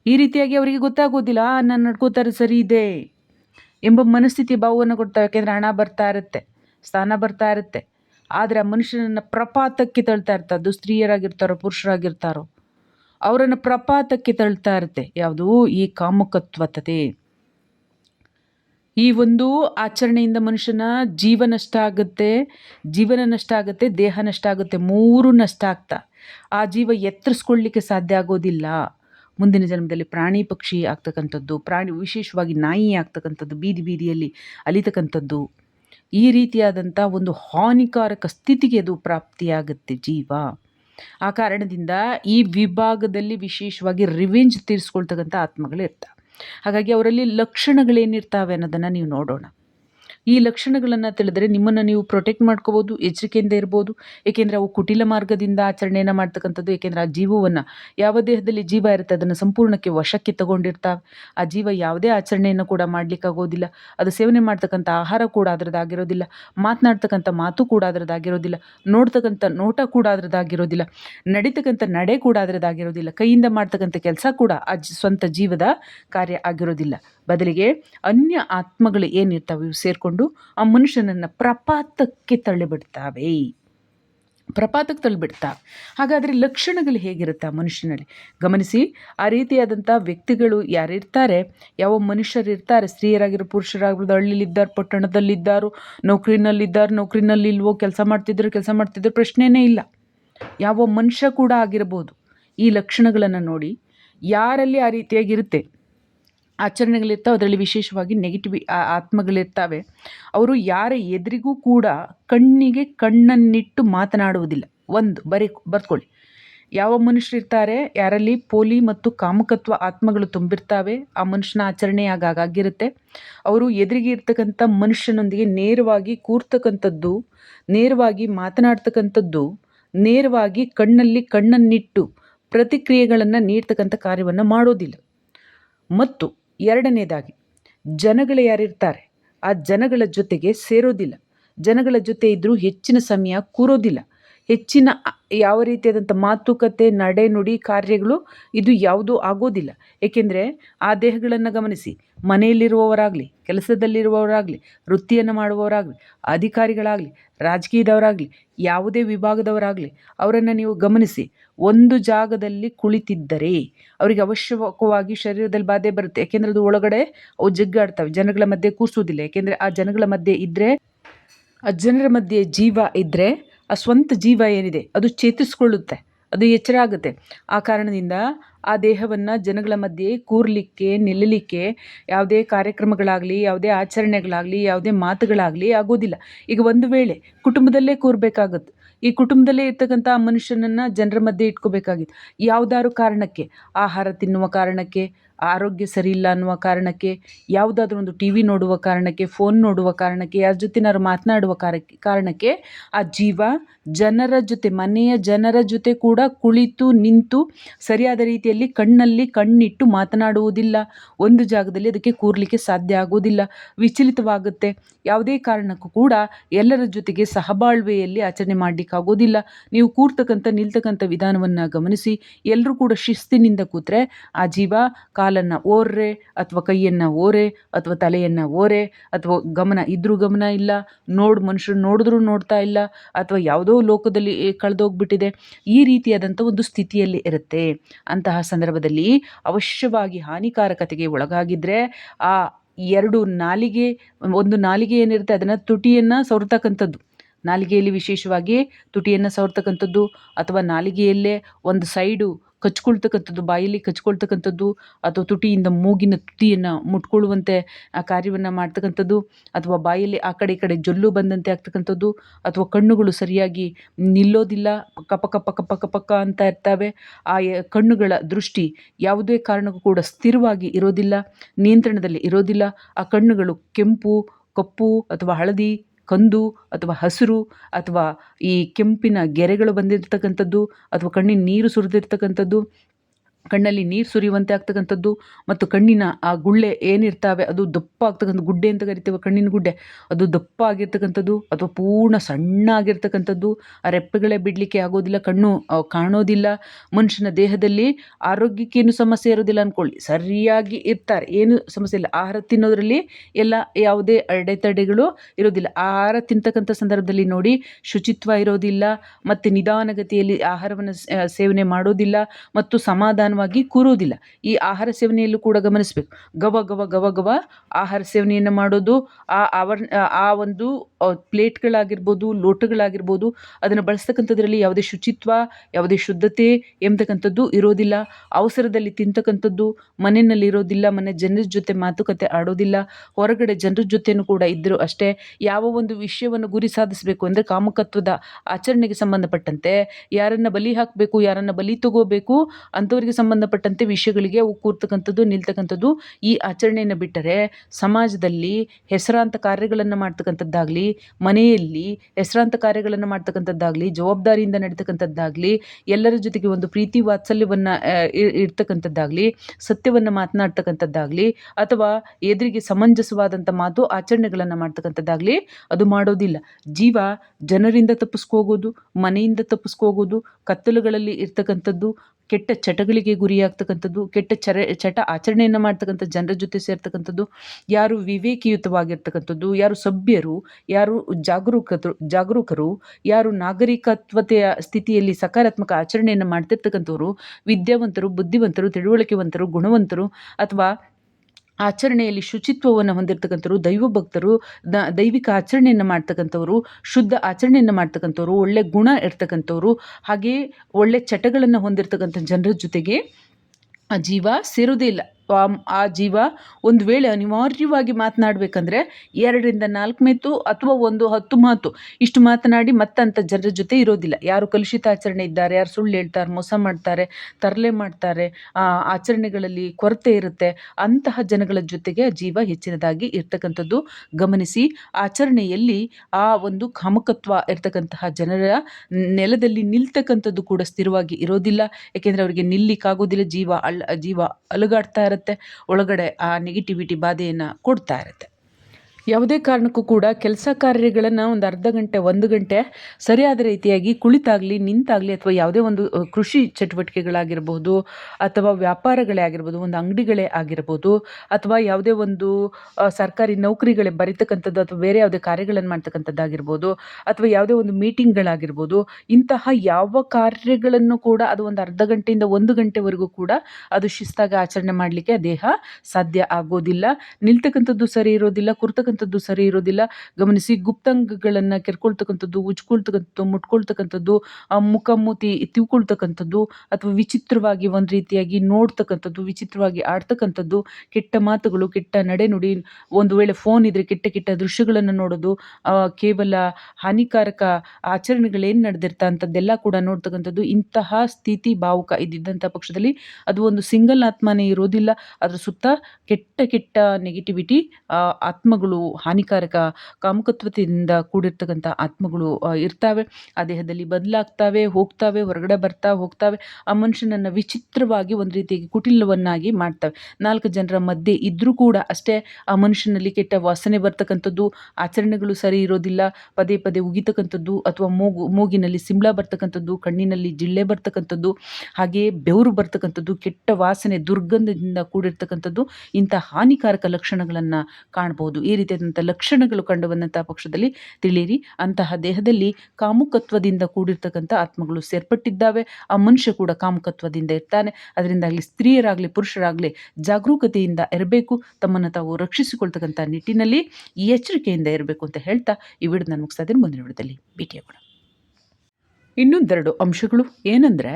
ಈ ರೀತಿಯಾಗಿ ಅವರಿಗೆ ಗೊತ್ತಾಗೋದಿಲ್ಲ ನಾನು ನಡ್ಕೋತಾರೆ ಸರಿ ಇದೆ. ಎಂಬ ಮನಸ್ಥಿತಿ ಭಾವವನ್ನು ಕೊಡ್ತಾವೆ. ಯಾಕೆಂದರೆ ಹಣ ಬರ್ತಾ ಇರುತ್ತೆ, ಸ್ಥಾನ ಬರ್ತಾ ಇರುತ್ತೆ. ಆದರೆ ಆ ಮನುಷ್ಯನನ್ನು ಪ್ರಪಾತಕ್ಕೆ ತಳ್ತಾ ಇರ್ತಾರೆ ಅದು ಸ್ತ್ರೀಯರಾಗಿರ್ತಾರೋ, ಪುರುಷರಾಗಿರ್ತಾರೋ, ಅವರನ್ನು ಪ್ರಪಾತಕ್ಕೆ ತಳ್ತಾ ಇರುತ್ತೆ. ಯಾವುದು ಈ ಕಾಮುಕತ್ವತತೆ ಈ ಒಂದು ಆಚರಣೆಯಿಂದ ಮನುಷ್ಯನ ಜೀವ ನಷ್ಟ ಆಗುತ್ತೆ, ಜೀವನ ನಷ್ಟ ಆಗುತ್ತೆ, ದೇಹ ನಷ್ಟ ಆಗುತ್ತೆ, ಮೂರು ನಷ್ಟ ಆಗ್ತಾ. ಆ ಜೀವ ಎತ್ತರಿಸ್ಕೊಳ್ಳಿಕ್ಕೆ ಸಾಧ್ಯ ಆಗೋದಿಲ್ಲ. ಮುಂದಿನ ಜನ್ಮದಲ್ಲಿ ಪ್ರಾಣಿ ಪಕ್ಷಿ ಆಗ್ತಕ್ಕಂಥದ್ದು, ಪ್ರಾಣಿ ವಿಶೇಷವಾಗಿ ನಾಯಿ ಆಗ್ತಕ್ಕಂಥದ್ದು, ಬೀದಿ ಬೀದಿಯಲ್ಲಿ ಅಲಿತಕ್ಕಂಥದ್ದು, ಈ ರೀತಿಯಾದಂಥ ಒಂದು ಹಾನಿಕಾರಕ ಸ್ಥಿತಿಗೆ ಅದು ಪ್ರಾಪ್ತಿಯಾಗುತ್ತೆ ಜೀವ. ಆ ಕಾರಣದಿಂದ ಈ ವಿಭಾಗದಲ್ಲಿ ವಿಶೇಷವಾಗಿ ರಿವೆಂಜ್ ತೀರಿಸ್ಕೊಳ್ತಕ್ಕಂಥ ಆತ್ಮಗಳಿರ್ತವೆ. ಹಾಗಾಗಿ ಅವರಲ್ಲಿ ಲಕ್ಷಣಗಳೇನಿರ್ತಾವೆ ಅನ್ನೋದನ್ನು ನೀವು ನೋಡೋಣ. ಈ ಲಕ್ಷಣಗಳನ್ನು ತಿಳಿದರೆ ನಿಮ್ಮನ್ನು ನೀವು ಪ್ರೊಟೆಕ್ಟ್ ಮಾಡ್ಕೋಬೋದು, ಎಚ್ಚರಿಕೆಯಿಂದ ಇರ್ಬೋದು. ಏಕೆಂದರೆ ಅವು ಕುಟಿಲ ಮಾರ್ಗದಿಂದ ಆಚರಣೆಯನ್ನು ಮಾಡ್ತಕ್ಕಂಥದ್ದು, ಏಕೆಂದರೆ ಆ ಜೀವವನ್ನು, ಯಾವ ದೇಹದಲ್ಲಿ ಜೀವ ಇರುತ್ತೆ ಅದನ್ನು ಸಂಪೂರ್ಣಕ್ಕೆ ವಶಕ್ಕೆ ತಗೊಂಡಿರ್ತಾವೆ. ಆ ಜೀವ ಯಾವುದೇ ಆಚರಣೆಯನ್ನು ಕೂಡ ಮಾಡಲಿಕ್ಕಾಗೋದಿಲ್ಲ. ಅದು ಸೇವನೆ ಮಾಡ್ತಕ್ಕಂಥ ಆಹಾರ ಕೂಡ ಅದರದಾಗಿರೋದಿಲ್ಲ ಮಾತನಾಡ್ತಕ್ಕಂಥ ಮಾತು ಕೂಡ ಅದರದ್ದಾಗಿರೋದಿಲ್ಲ. ನೋಡ್ತಕ್ಕಂಥ ನೋಟ ಕೂಡ ಅದರದಾಗಿರೋದಿಲ್ಲ ನಡೀತಕ್ಕಂಥ ನಡೆ ಕೂಡ ಅದರದಾಗಿರೋದಿಲ್ಲ ಕೈಯಿಂದ ಮಾಡ್ತಕ್ಕಂಥ ಕೆಲಸ ಕೂಡ ಆ ಸ್ವಂತ ಜೀವದ ಕಾರ್ಯ ಆಗಿರೋದಿಲ್ಲ. ಬದಲಿಗೆ ಅನ್ಯ ಆತ್ಮಗಳು ಏನಿರ್ತಾವೆ ಇವು ಸೇರಿಕೊಂಡು ಆ ಮನುಷ್ಯನನ್ನು ಪ್ರಪಾತಕ್ಕೆ ತಳ್ಳಿಬಿಡ್ತಾವೆ. ಪ್ರಪಾತಕ್ಕೆ ತಳ್ಳಿಬಿಡ್ತಾವೆ ಹಾಗಾದರೆ ಲಕ್ಷಣಗಳು ಹೇಗಿರುತ್ತೆ ಆ ಮನುಷ್ಯನಲ್ಲಿ? ಗಮನಿಸಿ, ಆ ರೀತಿಯಾದಂಥ ವ್ಯಕ್ತಿಗಳು ಯಾರಿರ್ತಾರೆ? ಯಾವ ಮನುಷ್ಯರು ಇರ್ತಾರೆ ಸ್ತ್ರೀಯರಾಗಿರೋ ಪುರುಷರಾಗಿರೋದು ಹಳ್ಳಿಲಿದ್ದಾರೆ, ಪಟ್ಟಣದಲ್ಲಿದ್ದಾರೋ, ನೌಕರಿನಲ್ಲಿದ್ದಾರೆ, ನೌಕರಿನಲ್ಲಿ ಇಲ್ವೋ, ಕೆಲಸ ಮಾಡ್ತಿದ್ರು ಕೆಲಸ ಮಾಡ್ತಿದ್ರು ಪ್ರಶ್ನೆಯೇ ಇಲ್ಲ. ಯಾವ ಮನುಷ್ಯ ಕೂಡ ಆಗಿರ್ಬೋದು. ಈ ಲಕ್ಷಣಗಳನ್ನು ನೋಡಿ ಯಾರಲ್ಲಿ ಆ ರೀತಿಯಾಗಿರುತ್ತೆ? ಆಚರಣೆಗಳಿರ್ತಾವೆ, ಅದರಲ್ಲಿ ವಿಶೇಷವಾಗಿ ನೆಗೆಟಿವ್ ಆತ್ಮಗಳಿರ್ತಾವೆ. ಅವರು ಯಾರ ಎದುರಿಗೂ ಕೂಡ ಕಣ್ಣಿಗೆ ಕಣ್ಣನ್ನಿಟ್ಟು ಮಾತನಾಡುವುದಿಲ್ಲ. ಒಂದು, ಬರೀ, ಬರ್ಕೊಳ್ಳಿ. ಯಾವ ಮನುಷ್ಯರಿರ್ತಾರೆ, ಯಾರಲ್ಲಿ ಪೋಲಿ ಮತ್ತು ಕಾಮಕತ್ವ ಆತ್ಮಗಳು ತುಂಬಿರ್ತಾವೆ, ಆ ಮನುಷ್ಯನ ಆಚರಣೆ ಆಗಾಗಿರುತ್ತೆ. ಅವರು ಎದುರಿಗೆ ಇರ್ತಕ್ಕಂಥ ಮನುಷ್ಯನೊಂದಿಗೆ ನೇರವಾಗಿ ಕೂರ್ತಕ್ಕಂಥದ್ದು, ನೇರವಾಗಿ ಮಾತನಾಡ್ತಕ್ಕಂಥದ್ದು, ನೇರವಾಗಿ ಕಣ್ಣಲ್ಲಿ ಕಣ್ಣನ್ನಿಟ್ಟು ಪ್ರತಿಕ್ರಿಯೆಗಳನ್ನು ನೀಡ್ತಕ್ಕಂಥ ಕಾರ್ಯವನ್ನು ಮಾಡೋದಿಲ್ಲ. ಮತ್ತು ಎರಡನೇದಾಗಿ ಜನಗಳು ಯಾರಿರ್ತಾರೆ? ಆ ಜನಗಳ ಜೊತೆಗೆ ಸೇರೋದಿಲ್ಲ. ಜನಗಳ ಜೊತೆ ಇದ್ದರೂ ಹೆಚ್ಚಿನ ಸಮಯ ಕೂರೋದಿಲ್ಲ. ಹೆಚ್ಚಿನ ಯಾವ ರೀತಿಯಾದಂಥ ಮಾತುಕತೆ, ನಡೆ, ನುಡಿ ಕಾರ್ಯಗಳು ಇದು ಯಾವುದೂ ಆಗೋದಿಲ್ಲ. ಏಕೆಂದರೆ ಆ ದೇಹಗಳನ್ನು ಗಮನಿಸಿ. ಮನೆಯಲ್ಲಿರುವವರಾಗಲಿ, ಕೆಲಸದಲ್ಲಿರುವವರಾಗಲಿ, ವೃತ್ತಿಯನ್ನು ಮಾಡುವವರಾಗಲಿ, ಅಧಿಕಾರಿಗಳಾಗಲಿ, ರಾಜಕೀಯದವರಾಗಲಿ, ಯಾವುದೇ ವಿಭಾಗದವರಾಗಲಿ ಅವರನ್ನು ನೀವು ಗಮನಿಸಿ. ಒಂದು ಜಾಗದಲ್ಲಿ ಕುಳಿತಿದ್ದರೆ ಅವರಿಗೆ ಅವಶ್ಯಕವಾಗಿ ಶರೀರದಲ್ಲಿ ಬಾಧೆ ಬರುತ್ತೆ. ಯಾಕೆಂದರೆ ಅದು ಒಳಗಡೆ ಅವು ಜಗ್ಗಾಡ್ತವೆ. ಜನಗಳ ಮಧ್ಯೆ ಕೂರಿಸೋದಿಲ್ಲ ಯಾಕೆಂದರೆ ಆ ಜನಗಳ ಮಧ್ಯೆ ಇದ್ದರೆ ಆ ಜನರ ಮಧ್ಯೆ ಜೀವ ಇದ್ದರೆ ಆ ಸ್ವಂತ ಜೀವ ಏನಿದೆ, ಅದು ಚೇತರಿಸ್ಕೊಳ್ಳುತ್ತೆ, ಅದು ಎಚ್ಚರ ಆಗುತ್ತೆ. ಆ ಕಾರಣದಿಂದ ಆ ದೇಹವನ್ನು ಜನಗಳ ಮಧ್ಯೆ ಕೂರಲಿಕ್ಕೆ, ನಿಲ್ಲಲಿಕ್ಕೆ ಯಾವುದೇ ಕಾರ್ಯಕ್ರಮಗಳಾಗಲಿ, ಯಾವುದೇ ಆಚರಣೆಗಳಾಗಲಿ, ಯಾವುದೇ ಮಾತುಗಳಾಗಲಿ ಆಗೋದಿಲ್ಲ. ಈಗ ಒಂದು ವೇಳೆ ಕುಟುಂಬದಲ್ಲೇ ಕೂರಬೇಕಾಗತ್ತೆ ಈ ಕುಟುಂಬದಲ್ಲೇ ಇರ್ತಕ್ಕಂಥ ಆ ಮನುಷ್ಯನನ್ನು ಜನರ ಮಧ್ಯೆ ಇಟ್ಕೋಬೇಕಾಗಿತ್ತು. ಯಾವುದಾದ್ರು ಕಾರಣಕ್ಕೆ, ಆಹಾರ ತಿನ್ನುವ ಕಾರಣಕ್ಕೆ ಆರೋಗ್ಯ ಸರಿ ಇಲ್ಲ ಅನ್ನುವ ಕಾರಣಕ್ಕೆ, ಯಾವುದಾದ್ರೂ ಒಂದು ಟಿ ವಿ ನೋಡುವ ಕಾರಣಕ್ಕೆ ಫೋನ್ ನೋಡುವ ಕಾರಣಕ್ಕೆ, ಯಾರ ಜೊತೆನಾದ್ರು ಮಾತನಾಡುವ ಕಾರಣಕ್ಕೆ ಆ ಜೀವ ಜನರ ಜೊತೆ, ಮನೆಯ ಜನರ ಜೊತೆ ಕೂಡ ಕುಳಿತು ನಿಂತು ಸರಿಯಾದ ರೀತಿಯಲ್ಲಿ ಕಣ್ಣಲ್ಲಿ ಕಣ್ಣಿಟ್ಟು ಮಾತನಾಡುವುದಿಲ್ಲ. ಒಂದು ಜಾಗದಲ್ಲಿ ಅದಕ್ಕೆ ಕೂರಲಿಕ್ಕೆ ಸಾಧ್ಯ ಆಗುವುದಿಲ್ಲ. ವಿಚಲಿತವಾಗುತ್ತೆ. ಯಾವುದೇ ಕಾರಣಕ್ಕೂ ಕೂಡ ಎಲ್ಲರ ಜೊತೆಗೆ ಸಹಬಾಳ್ವೆಯಲ್ಲಿ ಆಚರಣೆ ಮಾಡಲಿಕ್ಕಾಗೋದಿಲ್ಲ ನೀವು ಕೂರ್ತಕ್ಕಂಥ, ನಿಲ್ತಕ್ಕಂಥ ವಿಧಾನವನ್ನು ಗಮನಿಸಿ ಎಲ್ಲರೂ ಕೂಡ ಶಿಸ್ತಿನಿಂದ ಕೂತ್ರೆ ಆ ಜೀವ ಕಾಲನ್ನು ಓರ್ರೆ ಅಥವಾ ಕೈಯನ್ನು ಓರೆ ಅಥವಾ ತಲೆಯನ್ನು ಓರೆ ಅಥವಾ ಗಮನ ಇದ್ದರೂ ಗಮನ ಇಲ್ಲ, ನೋಡು ಮನುಷ್ಯರು ನೋಡಿದ್ರೂ ನೋಡ್ತಾ ಇಲ್ಲ ಅಥವಾ ಯಾವುದೋ ಲೋಕದಲ್ಲಿ ಕಳೆದೋಗ್ಬಿಟ್ಟಿದೆ, ಈ ರೀತಿಯಾದಂಥ ಒಂದು ಸ್ಥಿತಿಯಲ್ಲಿ ಇರುತ್ತೆ. ಅಂತಹ ಸಂದರ್ಭದಲ್ಲಿ ಅವಶ್ಯವಾಗಿ ಹಾನಿಕಾರಕತೆಗೆ ಒಳಗಾಗಿದ್ದರೆ ಆ ಎರಡು ನಾಲಿಗೆ, ಒಂದು ನಾಲಿಗೆ ಏನಿರುತ್ತೆ ಅದನ್ನು ತುಟಿಯನ್ನು ಸವರ್ತಕ್ಕಂಥದ್ದು ನಾಲಿಗೆಯಲ್ಲಿ ವಿಶೇಷವಾಗಿ ತುಟಿಯನ್ನು ಸವರ್ತಕ್ಕಂಥದ್ದು ಅಥವಾ ನಾಲಿಗೆಯಲ್ಲೇ ಒಂದು ಸೈಡು ಕಚ್ಕೊಳ್ತಕ್ಕಂಥದ್ದು, ಬಾಯಲ್ಲಿ ಕಚ್ಕೊಳ್ತಕ್ಕಂಥದ್ದು ಅಥವಾ ತುಟಿಯಿಂದ ಮೂಗಿನ ತುದಿಯನ್ನು ಮುಟ್ಕೊಳ್ಳುವಂತೆ, ಆ ಕಾರ್ಯವನ್ನು ಮಾಡ್ತಕ್ಕಂಥದ್ದು ಅಥವಾ ಬಾಯಲ್ಲಿ ಆ ಕಡೆ ಈ ಕಡೆ ಜೊಲ್ಲು ಬಂದಂತೆ ಆಗ್ತಕ್ಕಂಥದ್ದು ಅಥವಾ ಕಣ್ಣುಗಳು ಸರಿಯಾಗಿ ನಿಲ್ಲೋದಿಲ್ಲ ಪಕ್ಕ ಪಕ್ಕ ಪಕ್ಕ ಪಕ್ಕ ಪಕ್ಕ ಅಂತ ಇರ್ತವೆ, ಆ ಕಣ್ಣುಗಳ ದೃಷ್ಟಿ ಯಾವುದೇ ಕಾರಣಕ್ಕೂ ಕೂಡ ಸ್ಥಿರವಾಗಿ ಇರೋದಿಲ್ಲ, ನಿಯಂತ್ರಣದಲ್ಲಿ ಇರೋದಿಲ್ಲ, ಆ ಕಣ್ಣುಗಳು ಕೆಂಪು, ಕಪ್ಪು ಅಥವಾ ಹಳದಿ ಕಂದು ಅಥವಾ ಹಸಿರು ಅಥವಾ ಈ ಕೆಂಪಿನ ಗೆರೆಗಳು ಬಂದಿರತಕ್ಕಂಥದ್ದು ಅಥವಾ ಕಣ್ಣಿನ ನೀರು ಸುರಿದಿರ್ತಕ್ಕಂಥದ್ದು ಕಣ್ಣಲ್ಲಿ ನೀರು ಸುರಿಯುವಂತೆ ಆಗ್ತಕ್ಕಂಥದ್ದು ಮತ್ತು ಕಣ್ಣಿನ ಆ ಗುಳ್ಳೆ ಏನಿರ್ತಾವೆ, ಅದು ದಪ್ಪ ಆಗ್ತಕ್ಕಂಥ ಗುಡ್ಡೆ ಅಂತ ಕರಿತೇವೆ, ಕಣ್ಣಿನ ಗುಡ್ಡೆ. ಅದು ದಪ್ಪ ಆಗಿರ್ತಕ್ಕಂಥದ್ದು ಅಥವಾ ಪೂರ್ಣ ಸಣ್ಣ ಆಗಿರ್ತಕ್ಕಂಥದ್ದು. ಆ ರೆಪ್ಪೆಗಳೇ ಬಿಡಲಿಕ್ಕೆ ಆಗೋದಿಲ್ಲ, ಕಣ್ಣು ಕಾಣೋದಿಲ್ಲ. ಮನುಷ್ಯನ ದೇಹದಲ್ಲಿ ಆರೋಗ್ಯಕ್ಕೇನು ಸಮಸ್ಯೆ ಇರೋದಿಲ್ಲ ಅಂದ್ಕೊಳ್ಳಿ ಸರಿಯಾಗಿ ಇರ್ತಾರೆ. ಏನು ಸಮಸ್ಯೆ ಇಲ್ಲ. ಆಹಾರ ತಿನ್ನೋದರಲ್ಲಿ ಎಲ್ಲ ಯಾವುದೇ ಅಡೆತಡೆಗಳು ಇರೋದಿಲ್ಲ. ಆಹಾರ ತಿಂತಕ್ಕಂಥ ಸಂದರ್ಭದಲ್ಲಿ ನೋಡಿ, ಶುಚಿತ್ವ ಇರೋದಿಲ್ಲ, ಮತ್ತು ನಿಧಾನಗತಿಯಲ್ಲಿ ಆಹಾರವನ್ನು ಸೇವನೆ ಮಾಡೋದಿಲ್ಲ, ಮತ್ತು ಸಮಾಧಾನವಾಗಿ ಕೂರುವುದಿಲ್ಲ ಈ ಆಹಾರ ಸೇವನೆಯಲ್ಲೂ ಕೂಡ ಗಮನಿಸಬೇಕು. ಗವ ಗವ ಗವ ಗವ ಆಹಾರ ಸೇವನೆಯನ್ನು ಮಾಡೋದು, ಆ ಅವರ್, ಆ ಒಂದು ಪ್ಲೇಟ್ಗಳಾಗಿರ್ಬೋದು, ಲೋಟಗಳಾಗಿರ್ಬೋದು, ಅದನ್ನು ಬಳಸ್ತಕ್ಕಂಥದ್ರಲ್ಲಿ ಯಾವುದೇ ಶುಚಿತ್ವ, ಯಾವುದೇ ಶುದ್ಧತೆ ಎಂಬತಕ್ಕಂಥದ್ದು ಇರೋದಿಲ್ಲ. ಅವಸರದಲ್ಲಿ ತಿಂತಕ್ಕಂಥದ್ದು ಮನೆಯಲ್ಲಿ ಇರೋದಿಲ್ಲ, ಮನೆ ಜನರ ಜೊತೆ ಮಾತುಕತೆ ಆಡೋದಿಲ್ಲ. ಹೊರಗಡೆ ಜನರ ಜೊತೆನೂ ಕೂಡ ಇದ್ದರೂ ಅಷ್ಟೇ ಯಾವ ಒಂದು ವಿಷಯವನ್ನು ಗುರಿ ಸಾಧಿಸಬೇಕು ಅಂದರೆ ಕಾಮಕತ್ವದ ಆಚರಣೆಗೆ ಸಂಬಂಧಪಟ್ಟಂತೆ, ಯಾರನ್ನು ಬಲಿ ಹಾಕಬೇಕು, ಯಾರನ್ನು ಬಲಿ ತಗೋಬೇಕು ಅಂಥವರಿಗೆ ಸಂಬಂಧಪಟ್ಟಂತೆ ವಿಷಯಗಳಿಗೆ ಅವು ಕೂರ್ತಕ್ಕಂಥದ್ದು, ನಿಲ್ತಕ್ಕಂಥದ್ದು ಈ ಆಚರಣೆಯನ್ನು ಬಿಟ್ಟರೆ ಸಮಾಜದಲ್ಲಿ ಹೆಸರಾಂತ ಕಾರ್ಯಗಳನ್ನು ಮಾಡ್ತಕ್ಕಂಥದ್ದಾಗಲಿ ಮನೆಯಲ್ಲಿ ಹೆಸರಾಂತ ಕಾರ್ಯಗಳನ್ನು ಮಾಡ್ತಕ್ಕಂಥದ್ದಾಗಲಿ, ಜವಾಬ್ದಾರಿಯಿಂದ ನಡೀತಕ್ಕಂಥದ್ದಾಗಲಿ, ಎಲ್ಲರ ಜೊತೆಗೆ ಒಂದು ಪ್ರೀತಿ ವಾತ್ಸಲ್ಯವನ್ನು ಇರ್ತಕ್ಕಂಥದ್ದಾಗಲಿ ಸತ್ಯವನ್ನು ಮಾತನಾಡ್ತಕ್ಕಂಥದ್ದಾಗಲಿ, ಅಥವಾ ಎದುರಿಗೆ ಸಮಂಜಸವಾದಂಥ ಮಾತು, ಆಚರಣೆಗಳನ್ನು ಮಾಡ್ತಕ್ಕಂಥದ್ದಾಗಲಿ, ಅದು ಮಾಡೋದಿಲ್ಲ. ಜೀವ ಜನರಿಂದ ತಪ್ಪಿಸ್ಕೋಗೋದು, ಮನೆಯಿಂದ ತಪ್ಪಿಸ್ಕೋಗೋದು, ಕತ್ತಲುಗಳಲ್ಲಿ ಇರ್ತಕ್ಕಂಥದ್ದು, ಕೆಟ್ಟ ಚಟಗಳಿಗೆ ಗುರಿಯಾಗ್ತಕ್ಕಂಥದ್ದು, ಕೆಟ್ಟ ಚರ, ಚಟ ಆಚರಣೆಯನ್ನು ಮಾಡ್ತಕ್ಕಂಥ ಜನರ ಜೊತೆ ಸೇರ್ತಕ್ಕಂಥದ್ದು, ಯಾರು ವಿವೇಕಿಯುತವಾಗಿರ್ತಕ್ಕಂಥದ್ದು, ಯಾರು ಸಭ್ಯರು ಯಾರು ಜಾಗರೂಕತರು ಜಾಗರೂಕರು, ಯಾರು ನಾಗರಿಕತ್ವತೆಯ ಸ್ಥಿತಿಯಲ್ಲಿ ಸಕಾರಾತ್ಮಕ ಆಚರಣೆಯನ್ನು ಮಾಡ್ತಿರ್ತಕ್ಕಂಥವ್ರು, ವಿದ್ಯಾವಂತರು, ಬುದ್ಧಿವಂತರು, ತಿಳುವಳಿಕೆವಂತರು, ಗುಣವಂತರು ಅಥವಾ ಆಚರಣೆಯಲ್ಲಿ ಶುಚಿತ್ವವನ್ನು ಹೊಂದಿರತಕ್ಕಂಥವ್ರು ದೈವಭಕ್ತರು ದ ದೈವಿಕ ಆಚರಣೆಯನ್ನು ಮಾಡ್ತಕ್ಕಂಥವ್ರು, ಶುದ್ಧ ಆಚರಣೆಯನ್ನು ಮಾಡ್ತಕ್ಕಂಥವ್ರು, ಒಳ್ಳೆ ಗುಣ ಇರ್ತಕ್ಕಂಥವ್ರು, ಹಾಗೆಯೇ ಒಳ್ಳೆ ಚಟಗಳನ್ನು ಹೊಂದಿರತಕ್ಕಂಥ ಜನರ ಜೊತೆಗೆ ಆ ಜೀವ ಸೇರೋದೇ ಇಲ್ಲ. ಆ- ಜೀವ ಒಂದು ವೇಳೆ ಅನಿವಾರ್ಯವಾಗಿ ಮಾತನಾಡಬೇಕಂದ್ರೆ ಎರಡರಿಂದ ನಾಲ್ಕು ಮಾತು ಅಥವಾ ಒಂದು ಹತ್ತು ಮಾತು. ಇಷ್ಟು ಮಾತನಾಡಿ ಮತ್ತಂಥ ಜನರ ಜೊತೆ ಇರೋದಿಲ್ಲ. ಯಾರು ಕಲುಷಿತ ಆಚರಣೆ ಇದ್ದಾರೆ ಯಾರು ಸುಳ್ಳು ಹೇಳ್ತಾರೆ ಮೋಸ ಮಾಡ್ತಾರೆ ತರಲೆ ಮಾಡ್ತಾರೆ ಆ, ಆಚರಣೆಗಳಲ್ಲಿ ಕೊರತೆ ಇರುತ್ತೆ. ಅಂತಹ ಜನಗಳ ಜೊತೆಗೆ ಜೀವ ಹೆಚ್ಚಿನದಾಗಿ ಇರ್ತಕ್ಕಂಥದ್ದು ಗಮನಿಸಿ ಆಚರಣೆಯಲ್ಲಿ ಆ ಒಂದು ಕಾಮಕತ್ವ ಇರ್ತಕ್ಕಂತಹ ಜನರ ನೆಲದಲ್ಲಿ ನಿಲ್ತಕ್ಕಂಥದ್ದು ಕೂಡ ಸ್ಥಿರವಾಗಿ ಇರೋದಿಲ್ಲ. ಏಕೆಂದರೆ ಅವರಿಗೆ ನಿಲ್ಲಿಕ್ಕಾಗೋದಿಲ್ಲ ಜೀವ ಅಲ್ ಜೀವ ಅಲುಗಾಡ್ತಾ ಇರುತ್ತೆ. ಒಳಗಡೆ ಆ ನೆಗೆಟಿವಿಟಿ ಬಾಧೆಯನ್ನು ಕೊಡ್ತಾ ಇರುತ್ತೆ. ಯಾವುದೇ ಕಾರಣಕ್ಕೂ ಕೂಡ ಕೆಲಸ ಕಾರ್ಯಗಳನ್ನು ಒಂದು ಅರ್ಧ ಗಂಟೆ, ಒಂದು ಗಂಟೆ ಸರಿಯಾದ ರೀತಿಯಾಗಿ ಕುಳಿತಾಗಲಿ, ನಿಂತಾಗಲಿ ಅಥವಾ ಯಾವುದೇ ಒಂದು ಕೃಷಿ ಚಟುವಟಿಕೆಗಳಾಗಿರ್ಬೋದು ಅಥವಾ ವ್ಯಾಪಾರಗಳೇ ಆಗಿರ್ಬೋದು, ಒಂದು ಅಂಗಡಿಗಳೇ ಆಗಿರ್ಬೋದು ಅಥವಾ ಯಾವುದೇ ಒಂದು ಸರ್ಕಾರಿ ನೌಕರಿಗಳೇ ಬರೀತಕ್ಕಂಥದ್ದು ಅಥವಾ ಬೇರೆ ಯಾವುದೇ ಕಾರ್ಯಗಳನ್ನು ಮಾಡ್ತಕ್ಕಂಥದ್ದಾಗಿರ್ಬೋದು ಅಥವಾ ಯಾವುದೇ ಒಂದು ಮೀಟಿಂಗ್ಗಳಾಗಿರ್ಬೋದು, ಇಂತಹ ಯಾವ ಕಾರ್ಯಗಳನ್ನು ಕೂಡ ಅದು ಒಂದು ಅರ್ಧ ಗಂಟೆಯಿಂದ ಒಂದು ಗಂಟೆವರೆಗೂ ಕೂಡ ಅದು ಶಿಸ್ತಾಗಿ ಆಚರಣೆ ಮಾಡಲಿಕ್ಕೆ ದೇಹ ಸಾಧ್ಯ ಆಗೋದಿಲ್ಲ. ನಿಲ್ತಕ್ಕಂಥದ್ದು ಸರಿ ಇರೋದಿಲ್ಲ ಕೂರ್ತಕ್ಕಂಥದ್ದು ಸರಿ ಇರೋದಿಲ್ಲ. ಗಮನಿಸಿ ಗುಪ್ತಾಂಗಗಳನ್ನು ಕೆರ್ಕೊಳ್ತಕ್ಕಂಥದ್ದು, ಉಜ್ಕೊಳ್ತಕ್ಕಂಥದ್ದು, ಮುಟ್ಕೊಳ್ತಕ್ಕಂಥದ್ದು ಮುಖ ಮೂತಿ ತಿವ್ಕೊಳ್ತಕ್ಕಂಥದ್ದು ಅಥವಾ ವಿಚಿತ್ರವಾಗಿ ಒಂದು ರೀತಿಯಾಗಿ ನೋಡ್ತಕ್ಕಂಥದ್ದು, ವಿಚಿತ್ರವಾಗಿ ಆಡ್ತಕ್ಕಂಥದ್ದು, ಕೆಟ್ಟ ಮಾತುಗಳು, ಕೆಟ್ಟ ನಡೆನುಡಿ, ಒಂದು ವೇಳೆ ಫೋನ್ ಇದ್ದರೆ ಕೆಟ್ಟ ಕೆಟ್ಟ ದೃಶ್ಯಗಳನ್ನು ನೋಡೋದು ಕೇವಲ ಹಾನಿಕಾರಕ ಆಚರಣೆಗಳೇನು ನಡೆದಿರ್ತಾ ಅಂಥದ್ದೆಲ್ಲ ಕೂಡ ನೋಡ್ತಕ್ಕಂಥದ್ದು ಇಂತಹ ಸ್ಥಿತಿ ಭಾವುಕ ಇದ್ದಿದ್ದಂಥ ಪಕ್ಷದಲ್ಲಿ ಅದು ಒಂದು ಸಿಂಗಲ್ ಆತ್ಮನೇ ಇರೋದಿಲ್ಲ. ಅದರ ಸುತ್ತ ಕೆಟ್ಟ ಕೆಟ್ಟ ನೆಗೆಟಿವಿಟಿ ಆತ್ಮಗಳು ಹಾನಿಕಾರಕ ಕಾಮುಕತ್ವತೆಯಿಂದ ಕೂಡಿರ್ತಕ್ಕಂಥ ಆತ್ಮಗಳು ಇರ್ತಾವೆ. ಆ ದೇಹದಲ್ಲಿ ಬದಲಾಗ್ತಾವೆ, ಹೋಗ್ತಾವೆ, ಹೊರಗಡೆ ಬರ್ತಾ ಹೋಗ್ತಾವೆ. ಆ ಮನುಷ್ಯನನ್ನು ವಿಚಿತ್ರವಾಗಿ ಒಂದು ರೀತಿಯಾಗಿ ಕುಟಿಲವನ್ನಾಗಿ ಮಾಡ್ತವೆ. ನಾಲ್ಕು ಜನರ ಮಧ್ಯೆ ಇದ್ದರೂ ಕೂಡ ಅಷ್ಟೇ ಆ ಮನುಷ್ಯನಲ್ಲಿ ಕೆಟ್ಟ ವಾಸನೆ ಬರ್ತಕ್ಕಂಥದ್ದು, ಆಚರಣೆಗಳು ಸರಿ ಇರೋದಿಲ್ಲ, ಪದೇ ಪದೇ ಉಗಿತಕ್ಕಂಥದ್ದು ಅಥವಾ ಮೂಗು, ಮೂಗಿನಲ್ಲಿ ಸಿಂಬಳ ಬರ್ತಕ್ಕಂಥದ್ದು, ಕಣ್ಣಿನಲ್ಲಿ ಜಿಳ್ಳೆ ಬರ್ತಕ್ಕಂಥದ್ದು, ಹಾಗೆಯೇ ಬೆವರು ಬರ್ತಕ್ಕಂಥದ್ದು, ಕೆಟ್ಟ ವಾಸನೆ ದುರ್ಗಂಧದಿಂದ ಕೂಡಿರ್ತಕ್ಕಂಥದ್ದು ಇಂಥ ಹಾನಿಕಾರಕ ಲಕ್ಷಣಗಳನ್ನು ಕಾಣಬಹುದು ಈ ರೀತಿಯಾದಂಥ ಲಕ್ಷಣಗಳು ಕಂಡು ಬಂದಂಥ ಪಕ್ಷದಲ್ಲಿ ತಿಳಿಯಿರಿ. ಅಂತಹ ದೇಹದಲ್ಲಿ ಕಾಮುಕತ್ವದಿಂದ ಕೂಡಿರ್ತಕ್ಕಂಥ ಆತ್ಮಗಳು ಸೇರ್ಪಟ್ಟಿದ್ದಾವೆ. ಆ ಮನುಷ್ಯ ಕೂಡ ಕಾಮುಕತ್ವದಿಂದ ಇರ್ತಾನೆ. ಅದರಿಂದಾಗಲಿ ಸ್ತ್ರೀಯರಾಗಲಿ, ಪುರುಷರಾಗಲಿ ಜಾಗರೂಕತೆಯಿಂದ ಇರಬೇಕು. ತಮ್ಮನ್ನು ತಾವು ರಕ್ಷಿಸಿಕೊಳ್ತಕ್ಕಂಥ ನಿಟ್ಟಿನಲ್ಲಿ ಎಚ್ಚರಿಕೆಯಿಂದ ಇರಬೇಕು ಅಂತ ಹೇಳ್ತಾ ಈ ವಿಡಿಯೋ ನಾನು ಮುಗಿಸ್ತಾ ಇದ್ದೀನಿ. ಮುಂದಿನ ವಿಡಿಯೋದಲ್ಲಿ ಭೇಟಿಯಾಗೋಣ. ಇನ್ನೊಂದೆರಡು ಅಂಶಗಳು. ಏನಂದರೆ,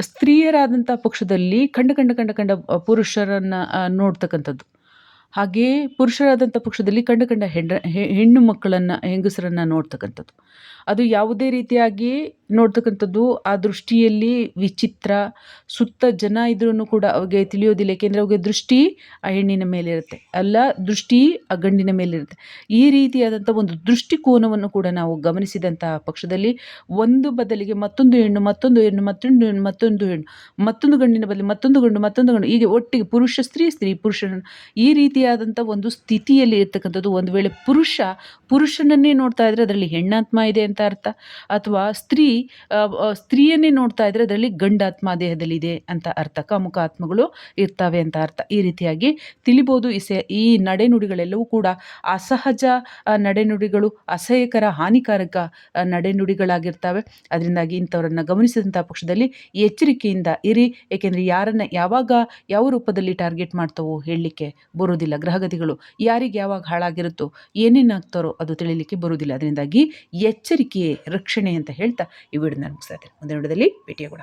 ಸ್ತ್ರೀಯರಾದಂಥ ಪಕ್ಷದಲ್ಲಿ ಕಂಡ ಕಂಡ ಕಂಡ ಕಂಡ ಪುರುಷರನ್ನು ನೋಡ್ತಕ್ಕಂಥದ್ದು. ಹಾಗೆಯೇ ಪುರುಷರಾದಂಥ ಪಕ್ಷದಲ್ಲಿ ಕಂಡ ಕಂಡ ಹೆಣ್ಣ ಹೆಣ್ಣು ಮಕ್ಕಳನ್ನು, ಹೆಂಗಸರನ್ನು ನೋಡ್ತಕ್ಕಂಥದ್ದು. ಅದು ಯಾವುದೇ ರೀತಿಯಾಗಿ ನೋಡ್ತಕ್ಕಂಥದ್ದು, ಆ ದೃಷ್ಟಿಯಲ್ಲಿ ವಿಚಿತ್ರ, ಸುತ್ತ ಜನ ಇದ್ರೂ ಕೂಡ ಅವಗೆ ತಿಳಿಯೋದಿಲ್ಲ. ಏಕೆಂದರೆ ಅವ್ರಿಗೆ ದೃಷ್ಟಿ ಆ ಹೆಣ್ಣಿನ ಮೇಲಿರುತ್ತೆ ಅಲ್ಲ, ದೃಷ್ಟಿ ಆ ಗಂಡಿನ ಮೇಲಿರುತ್ತೆ ಈ ರೀತಿಯಾದಂಥ ಒಂದು ದೃಷ್ಟಿಕೋನವನ್ನು ಕೂಡ ನಾವು ಗಮನಿಸಿದಂತಹ ಪಕ್ಷದಲ್ಲಿ ಒಂದು ಬದಲಿಗೆ ಮತ್ತೊಂದು ಹೆಣ್ಣು ಮತ್ತೊಂದು ಹೆಣ್ಣು ಮತ್ತೊಂದು ಹೆಣ್ಣು ಮತ್ತೊಂದು ಹೆಣ್ಣು, ಮತ್ತೊಂದು ಗಂಡಿನ ಬದಲು ಮತ್ತೊಂದು ಗಂಡು ಮತ್ತೊಂದು ಗಂಡು. ಹೀಗೆ ಒಟ್ಟಿಗೆ ಪುರುಷ ಸ್ತ್ರೀ ಸ್ತ್ರೀ ಪುರುಷ ಈ ರೀತಿಯಾದಂಥ ಒಂದು ಸ್ಥಿತಿಯಲ್ಲಿ ಇರ್ತಕ್ಕಂಥದ್ದು. ಒಂದು ವೇಳೆ ಪುರುಷ, ಪುರುಷನನ್ನೇ ನೋಡ್ತಾ ಇದ್ರೆ ಅದರಲ್ಲಿ ಹೆಣ್ಣಾತ್ಮ ಇದೆ ಅಂತ ಅರ್ಥ. ಅಥವಾ ಸ್ತ್ರೀ ಸ್ತ್ರೀಯನ್ನೇ ನೋಡ್ತಾ ಇದ್ರೆ ಅದರಲ್ಲಿ ಗಂಡಾತ್ಮ ದೇಹದಲ್ಲಿದೆ ಅಂತ ಅರ್ಥ. ಕಾಮುಕ ಆತ್ಮಗಳು ಇರ್ತವೆ ಅಂತ ಅರ್ಥ. ಈ ರೀತಿಯಾಗಿ ತಿಳಿಬೋದು. ಈ ಸೆ, ಈ ನಡೆನುಡಿಗಳೆಲ್ಲವೂ ಕೂಡ ಅಸಹಜ ನಡೆನುಡಿಗಳು, ಅಸಹ್ಯಕರ, ಹಾನಿಕಾರಕ ನಡೆನುಡಿಗಳಾಗಿರ್ತವೆ. ಅದರಿಂದಾಗಿ ಇಂಥವರನ್ನು ಗಮನಿಸಿದಂಥ ಪಕ್ಷದಲ್ಲಿ ಎಚ್ಚರಿಕೆಯಿಂದ ಇರಿ. ಏಕೆಂದರೆ ಯಾರನ್ನು ಯಾವಾಗ ಯಾವ ರೂಪದಲ್ಲಿ ಟಾರ್ಗೆಟ್ ಮಾಡ್ತಾವೋ ಹೇಳಲಿಕ್ಕೆ ಬರೋದಿಲ್ಲ ಗ್ರಹಗತಿಗಳು ಯಾರಿಗೆ ಯಾವಾಗ ಹಾಳಾಗಿರುತ್ತೋ ಏನೇನಾಗ್ತಾರೋ ಅದು ತಿಳಿಲಿಕ್ಕೆ ಬರುವುದಿಲ್ಲ. ಅದರಿಂದಾಗಿ ಎಚ್ಚರಿಕೆಯೇ ರಕ್ಷಣೆ ಅಂತ ಹೇಳ್ತಾ ಈ ವಿಡಿಯೋ ನಾನು ಮುಗಿಸ್ತಾ ಇದ್ದೇನೆ. ಮುಂದಿನ ವಿಡಿಯೋದಲ್ಲಿ ಭೇಟಿಯಾಗೋಣ.